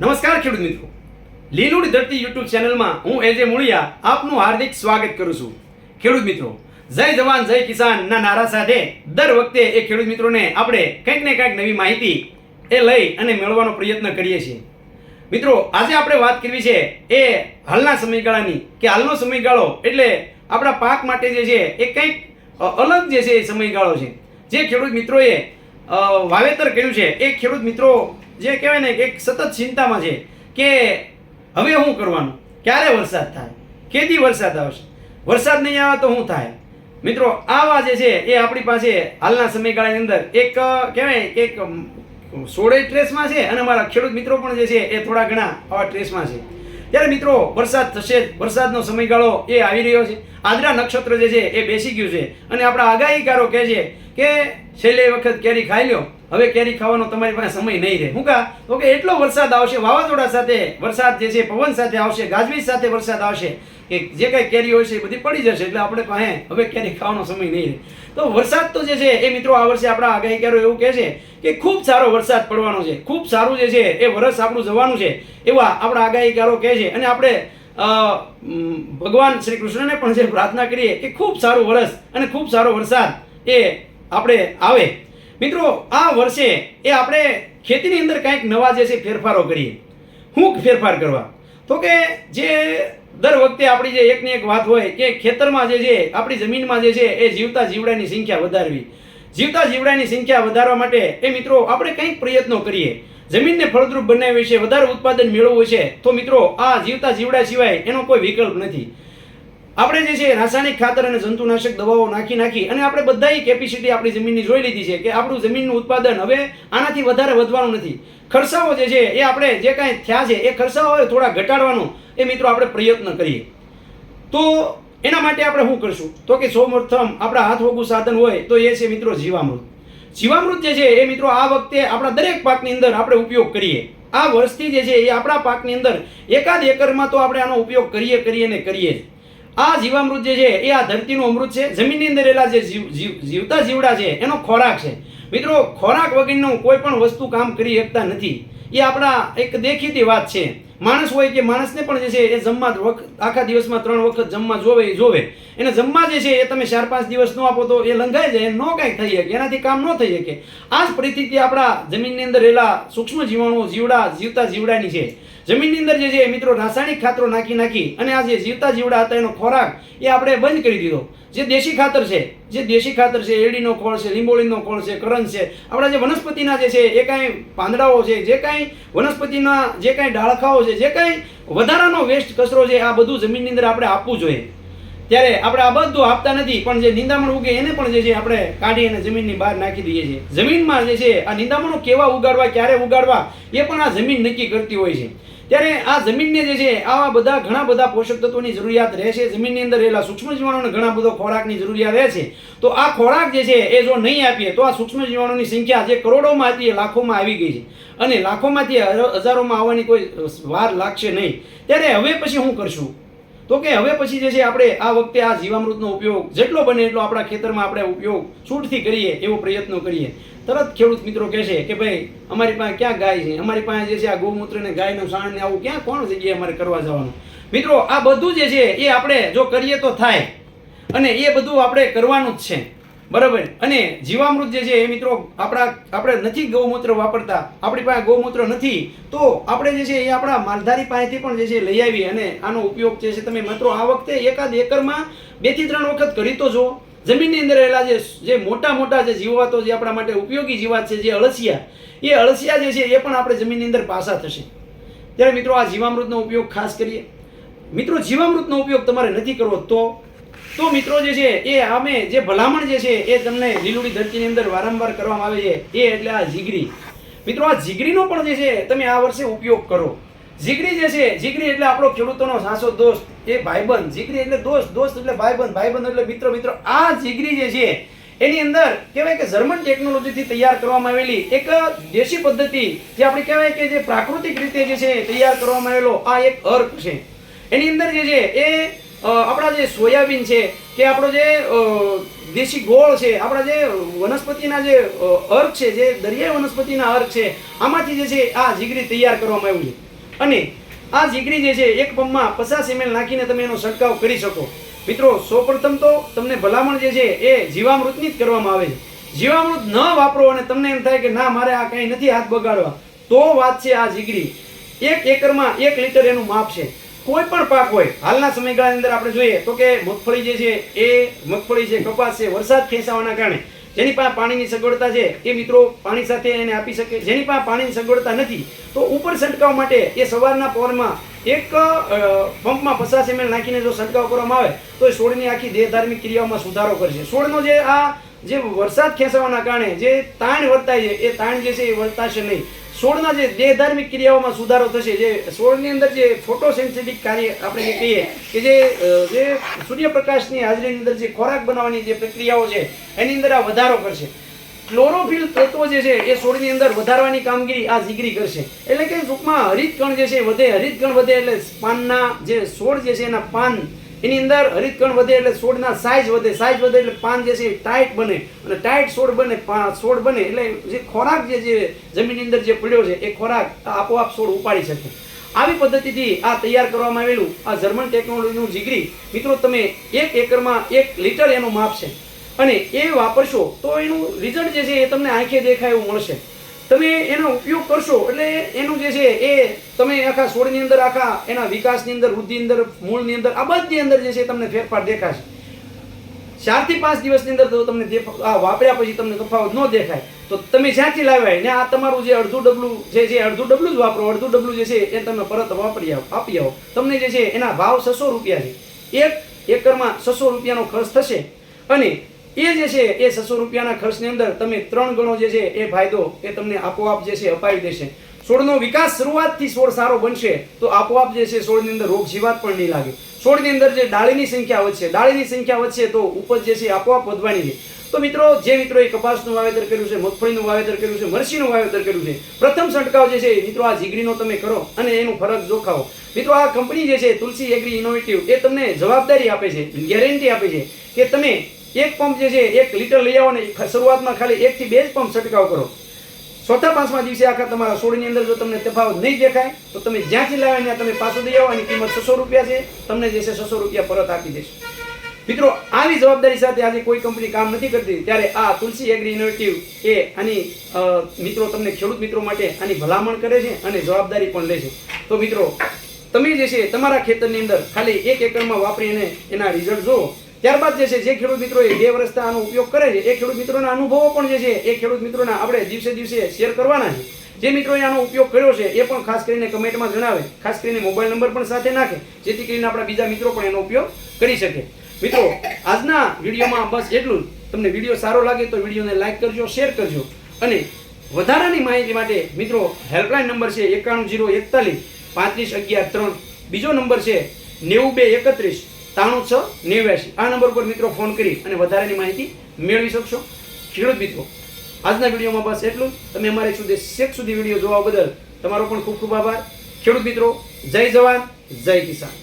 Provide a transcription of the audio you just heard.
નમસ્કાર ખેડૂત મિત્રો. લીલુડી ધરતી યુટ્યુબ ચેનલમાં હું એજે મુળિયા આપનું હાર્દિક સ્વાગત કરું છું. ખેડૂત મિત્રો, જય જવાન, જય કિસાન ના નારા સાથે દર વખતે એ ખેડૂત મિત્રોને આપણે કંઈક ને કંઈક નવી માહિતી એ લઈ અને મેળવવાનો પ્રયત્ન કરીએ છીએ. મિત્રો, આજે આપણે વાત કરવી છે એ હાલના સમયગાળાની કે હાલનો સમયગાળો એટલે આપણા પાક માટે જે છે એ કંઈક અલગ જે છે એ સમયગાળો છે. જે ખેડૂત મિત્રોએ વાવેતર કર્યું છે, એ ખેડૂત મિત્રો જે કહેવાય ને કે એક સતત ચિંતામાં છે કે હવે શું કરવાનું? ક્યારે વરસાદ થાય? કેદી વરસાદ આવશે? વરસાદ નહીં આવે તો શું થાય? મિત્રો, આવા જે છે એ આપણી પાસે હાલના સમયગાળાની અંદર એક, કહેવાય કે એક સોળે ટ્રેસમાં છે અને અમારા ખેડૂત મિત્રો પણ જે છે એ થોડા ઘણા આવા ટ્રેસમાં છે. ત્યારે મિત્રો, વરસાદ થશે. વરસાદનો સમયગાળો એ આવી રહ્યો છે. આદરા નક્ષત્ર જે છે એ બેસી ગયું છે. અને આપણા આગાહીકારો કહે છે કે છેલ્લે વખત કેરી ખાઈ લ્યો. હવે કેરી ખાવાનો તમારી પાસે સમય નહીં રહે. હું કા? તો કે એટલો વરસાદ આવશે, વાવાઝોડા સાથે વરસાદ જે છે, પવન સાથે આવશે, ગાજવીજ સાથે વરસાદ આવશે, કે જે કઈ કેરી હોય છે એ બધી પડી જશે, એટલે આપણે પાસે હવે કેરી ખાવાનો સમય નહીં રહે. તો વરસાદ તો જે છે, એ મિત્રો આ વર્ષે આપણા આગાહીકારો એવું કહે છે કે ખૂબ સારો વરસાદ પડવાનો છે. ખૂબ સારું જે છે, એ વરસ આપણું જવાનું છે, એવા આપણા આગાહીકારો કહે છે. અને આપણે ભગવાન શ્રી કૃષ્ણને પણ જે પ્રાર્થના કરીએ કે ખૂબ સારું વરસ અને ખૂબ સારો વરસાદ એ આપણે આવે. મિત્રો, આ વર્ષે એ આપણે ખેતીની અંદર કાંઈક નવા જે છે ફેરફારો કરીએ. શું ફેરફાર કરવા? તો કે જે દર વખતે આપણી જે એકની એક વાત હોય કે ખેતરમાં જે છે, આપણી જમીનમાં જે છે, એ જીવતા જીવડાની સંખ્યા વધારવી. જીવતા જીવડાની સંખ્યા વધારવા માટે એ મિત્રો, આપણે કંઈક પ્રયત્નો કરીએ. જમીનને ફળદ્રુપ બનાવી છે, વધારે ઉત્પાદન મેળવવું છે, તો મિત્રો, આ જીવતા જીવડા સિવાય એનો કોઈ વિકલ્પ નથી. આપણે જે છે રાસાયણિક ખાતર અને જંતુનાશક દવાઓ નાખી નાખી અને આપણે બધાય કેપેસિટી આપણી જમીનની જોઈ લીધી છે કે આપણું જમીનનું ઉત્પાદન હવે આનાથી વધારે વધવાનું નથી. ખર્ચાઓ જે છે એ આપણે જે કાંઈ થયા છે એ ખર્ચાઓ થોડા ઘટાડવાનો એ મિત્રો આપણે પ્રયત્ન કરીએ. તો એના માટે આપણે શું કરશું? તો કે સૌપ્રથમ આપણા હાથ વગું સાધન હોય તો એ છે મિત્રો જીવામૃત. જીવામૃત જે છે એ મિત્રો આ વખતે આપણા દરેક પાકની અંદર આપણે ઉપયોગ કરીએ. આ વર્ષથી જે છે એ આપણા પાકની અંદર એકાદ એકરમાં તો આપણે આનો ઉપયોગ કરીએ કરીએ ને કરીએ જ. આ જીવામૃત જે છે, એ આ ધરતીનું અમૃત છે. જમીનની અંદર રહેલા જે જીવ જીવ- જીવતા જીવડા છે, એનો ખોરાક છે. મિત્રો, ખોરાક વગરનું કોઈ પણ વસ્તુ કામ કરી શકતા નથી. એ આપણા એક દેખીતી વાત છે. માણસ હોય કે માણસને પણ જે છે, એ જમવા વખત આખા દિવસમાં ત્રણ વખત જમવા જોવે જોવે. એને જમવા જે છે એ તમે ચાર પાંચ દિવસ ન આપો તો એ લંઘાઈ જાય ન કાંઈ થઈ શકે, એનાથી કામ ન થઈ શકે. આ જ પરિસ્થિતિ આપણા જમીનની અંદર રહેલા સૂક્ષ્મ જીવાણુઓ જીવડા, જીવતા જીવડાની છે. જમીનની અંદર જે છે મિત્રો રાસાયણિક ખાતરો નાખી નાખી અને આ જે જીવતા જીવડા હતા એનો ખોરાક એ આપણે બંધ કરી દીધો. જે દેશી ખાતર છે, જે દેશી ખાતર છે એડીનો ખોળ છે, લીંબોળીનો ખોળ છે, કરણ છે, આપણા જે વનસ્પતિના જે છે એ કાંઈ પાંદડાઓ છે, જે કાંઈ વનસ્પતિના જે કાંઈ ડાળખાઓ છે, જે કાંઈ વધારાનો વેસ્ટ કચરો છે, આ બધું જમીનની અંદર આપણે આપવું જોઈએ. ત્યારે આપણે આ બધું આપતા નથી, પણ જે નિંદામણ ઉગે એને પણ જે છે આપણે કાઢી અને જમીનની બહાર નાખી દઈએ છીએ. જમીનમાં જે છે, આ નિંદામણો કેવા ઉગાડવા, ક્યારે ઉગાડવા, એ પણ આ જમીન નક્કી કરતી હોય છે. ત્યારે આ જમીનને જે છે, આવા બધા ઘણા બધા પોષક તત્વોની જરૂરિયાત રહેશે જમીનની અંદર રહેલા સૂક્ષ્મ જીવાણુને ઘણા બધો ખોરાકની જરૂરિયાત રહે છે. તો આ ખોરાક જે છે, એ જો નહીં આપીએ, તો આ સૂક્ષ્મ જીવાણુની સંખ્યા જે કરોડોમાં હતી, એ લાખોમાં આવી ગઈ છે. અને લાખોમાંથી હજારોમાં આવવાની કોઈ વાર લાગશે નહીં. ત્યારે હવે પછી શું કરશું. તો કે હવે પછી જે છે આપણે આ વખતે આ જીવામૃતનો ઉપયોગ જેટલો બને એટલો આપણા ખેતરમાં આપણે ઉપયોગ છૂટથી કરીએ એવો પ્રયત્નો કરીએ. તરત ખેડૂત મિત્રો કહે છે કે ભાઈ, અમારી પાસે ક્યાં ગાય છે? અમારી પાસે જે છે આ ગૌમૂત્ર ને ગાયનું સાણ ને આવું ક્યાં કોણ જગ્યાએ અમારે કરવા જવાનું? મિત્રો, આ બધું જે છે એ આપણે જો કરીએ તો થાય. અને એ બધું આપણે કરવાનું જ છે. બરાબર. અને જીવામૃત જે છે એ મિત્રો આપણા આપણે નથી ગૌમૂત્ર વાપરતા, આપણી પાસે ગૌમૂત્ર નથી, તો આપણે જે છે એ આપણા માલધારી પાસેથી પણ જે છે લઈ આવી અને આનો ઉપયોગ જે છે તમે મિત્રો આ વખતે એકાદ એકરમાં બેથી ત્રણ વખત કરી તો જો જમીનની અંદર રહેલા જે જે મોટા મોટા જે જીવાતો જે આપણા માટે ઉપયોગી જીવાત છે જે અળસિયા, એ અળસિયા જે છે એ પણ આપણે જમીનની અંદર પાસા થશે. ત્યારે મિત્રો આ જીવામૃતનો ઉપયોગ ખાસ કરીએ. મિત્રો જીવામૃતનો ઉપયોગ તમારે નથી કરવો તો તો મિત્રો જે છે, એ અમે જે ભલામણ જે છે, એ તમને લીલુડી ધરતીની અંદર વારંવાર કરવામાં આવે છે, એ એટલે આ જીગરી. મિત્રો, આ જીગરીનો પણ જે છે, તમે આ વર્ષે ઉપયોગ કરો. જીગરી જે છે, જીગરી એટલે આપણો ખેડૂતોનો સાસો દોસ્ત, એ ભાઈબંધ. જીગરી એટલે દોસ્ત દોસ્ત એટલે ભાઈબંધ ભાઈબંધ એટલે મિત્ર મિત્ર. આ જીગરી જે છે, એની અંદર કહેવાય કે જર્મન ટેકનોલોજીથી તૈયાર કરવામાં આવેલી એક દેશી પદ્ધતિ, જે આપણે કહેવાય કે જે પ્રાકૃતિક રીતે જે છે, તૈયાર કરવામાં આવેલો આ એક અર્ક છે. એની અંદર જે છે, એ આપણા જે સોયાબીન છે, કે આપણો જે દેશી ગોળ છે, આપણા જે વનસ્પતિના જે અર્ક છે, જે દરિયાઈ વનસ્પતિના અર્ક છે, આમાંથી જે છે, આ જીગરી તૈયાર કરવામાં આવ્યું છે. અને આ જીગરી જે છે, એક પંપમાં પચાસ એમએલ નાખીને તમે એનો છંટકાવ કરી શકો. મિત્રો, સૌપ્રથમ તો તમને ભલામણ જે છે, એ જીવામૃતની જ કરવામાં આવે છે. જીવામૃત ન વાપરો અને તમને એમ થાય કે ના, મારે આ કંઈ નથી હાથ બગાડવા. તો વાત છે આ જીગરી. એક એકરમાં એક લીટર એનું માપ છે. કોઈ પણ પાક હોય, હાલના સમયગાળાની અંદર આપણે જોઈએ તો કે મગફળી જે છે એ મગફળી છે, કપાસ છે, વરસાદ ખેંચાવાના કારણે જેની પાસે પાણીની સગવડતા છે એ મિત્રો પાણી સાથે એને આપી શકે, જેની પાસે પાણીની સગવડતા નથી તો ઉપર છંટકાવ માટે એ સવારના પવનમાં એક પંપમાં પચાસ એમએલ નાખીને જો છંટકાવ કરવામાં આવે તો એ છોડની આખી દેહધાર્મિક ક્રિયાઓમાં સુધારો કરશે. છોડનો જે આ જે વરસાદ ખેંચાવાના કારણે જે તાણ વર્તાય છે, એ તાણ જે છે એ વર્તાશે નહીં. છોડના જે દેહધાર્મિક ક્રિયાઓમાં સુધારો થશે, જે છોડની અંદર જે ફોટોસેન્થેટિક કાર્ય આપણે જે કહીએ, કે જે જે સૂર્યપ્રકાશની હાજરીની અંદર જે ખોરાક બનાવવાની જે પ્રક્રિયાઓ છે, એની અંદર આ વધારો કરશે. ક્લોરોફિલ તત્વો જે છે, એ છોડની અંદર વધારવાની કામગીરી આ જીગરી કરશે. એટલે કે ટૂંકમાં હરિતકણ જે છે વધે. હરિતકણ વધે એટલે પાનના જે છોડ જે છે એના પાન એની અંદર હરિતકણ વધે એટલે છોડના સાઇઝ વધે. સાઇઝ વધે એટલે પાન જે છે એ ટાઈટ બને. અને ટાઈટ છોડ બને છોડ બને એટલે જે ખોરાક જે છે, જમીનની અંદર જે પડ્યો છે, એ ખોરાક આપોઆપ છોડ ઉપાડી શકે. આવી પદ્ધતિથી આ તૈયાર કરવામાં આવેલું આ જર્મન ટેકનોલોજીનું જીગરી. મિત્રો, તમે એક એકરમાં એક લીટર એનું માપ છે. અને એ વાપરશો તો એનું રિઝલ્ટ જે છે એ તમને આંખે દેખાય એવું મળશે. તમે એનો ઉપયોગ કરશો એટલે એનું જે છે એ તમે આખા છોડની અંદર, આખા એના વિકાસની અંદર, વૃદ્ધિની અંદર, મૂળની અંદર, આ બધી અંદર જે છે તમને ફેરફાર દેખાશે. ચારથી પાંચ દિવસની અંદર તો તમને આ વાપર્યા પછી તમને તફાવત ન દેખાય. તો તમે જ્યાંથી લાવ્યા ને આ તમારું જે અડધું ડબલું, જે છે અડધું ડબલું જ વાપરો, અડધું ડબલું જે છે એ તમે પરત વાપરી આવો, આપી આવો. તમને જે છે એના ભાવ છસો રૂપિયા છે. એક એકરમાં છસો રૂપિયાનો ખર્ચ થશે. અને એ જે છે, એ છસો રૂપિયાના ખર્ચની અંદર તમે ત્રણ ગણો જે છે, એ ફાયદો એ તમને આપોઆપ જે છે, અપાવી દેશે. છોડનો વિકાસ શરૂઆતથી છોડ સારો બનશે તો આપોઆપ જે છે, છોડની અંદર રોગ જીવાત પણ નહીં લાગે. છોડની અંદર જે ડાળીની સંખ્યા વધશે, ડાળીની સંખ્યા વધશે તો ઉપજ જે છે આપોઆપ વધવાની છે. તો મિત્રો, જે મિત્રોએ કપાસનું વાવેતર કર્યું છે, મગફળીનું વાવેતર કર્યું છે, મરચીનું વાવેતર કર્યું છે, પ્રથમ છંટકાવ જે છે મિત્રો આ જીગરીનો તમે કરો અને એનું ફરક જોખાવો. મિત્રો, આ કંપની જે છે, તુલસી એગ્રી ઇનોવેટિવ એ તમને જવાબદારી આપે છે ગેરંટી આપે છે કે તમે એક પંપ જે છે, એક લીટર લઈ આવો ને શરૂઆતમાં ખાલી એકથી બે જ પંપ છંટકાવ કરો. ચોથા પાંચમા દિવસે આખા તમારા છોડની અંદર જો તમને તફાવત નહીં દેખાય, તો તમે જ્યાંથી લાવ્યા ત્યાં તમે પાછું દઈ આવો, એની કિંમત છસો રૂપિયા છે, તમને જે છે છસો રૂપિયા પરત આપી દેશે. મિત્રો, આવી જવાબદારી સાથે આજે કોઈ કંપની કામ નથી કરતી, ત્યારે આ તુલસી એગ્રી ઇનોવેટિવ એ આની મિત્રો તમને ખેડૂત મિત્રો માટે આની ભલામણ કરે છે અને જવાબદારી પણ લે છે. તો મિત્રો, તમે જે છે તમારા ખેતરની અંદર ખાલી એક એકરમાં વાપરીને એના રિઝલ્ટ જુઓ. ત્યારબાદ જે છે, જે ખેડૂત મિત્રોએ બે વર્ષના આનો ઉપયોગ કરે છે, એ ખેડૂત મિત્રોના અનુભવો પણ જે છે, એ ખેડૂત મિત્રોના આપણે દિવસે દિવસે શેર કરવાના છે. જે મિત્રોએ આનો ઉપયોગ કર્યો છે, એ પણ ખાસ કરીને કમેન્ટમાં જણાવે. ખાસ કરીને મોબાઈલ નંબર પણ સાથે નાખે, જેથી કરીને આપણા બીજા મિત્રો પણ એનો ઉપયોગ કરી શકે. મિત્રો, આજના વિડીયોમાં બસ એટલું તમને વીડિયો સારો લાગે તો વિડીયોને લાઈક કરજો, શેર કરજો. અને વધારાની માહિતી માટે મિત્રો હેલ્પલાઇન નંબર છે એકાણું જીરો એકતાલીસ પાંત્રીસ અગિયાર ત્રણ. બીજો નંબર છે નેવું બે એકત્રીસ. ત્રાણું છ નેવ્યાસી આ નંબર પર મિત્રો ફોન કરી અને વધારાની માહિતી મેળવી શકશો. ખેડૂત મિત્રો, આજના વિડીયોમાં બસ એટલું. તમે અમારે સુધી શેખ સુધી વીડિયો જોવા બદલ તમારો પણ ખૂબ ખૂબ આભાર. ખેડૂત મિત્રો, જય જવાન, જય કિસાન.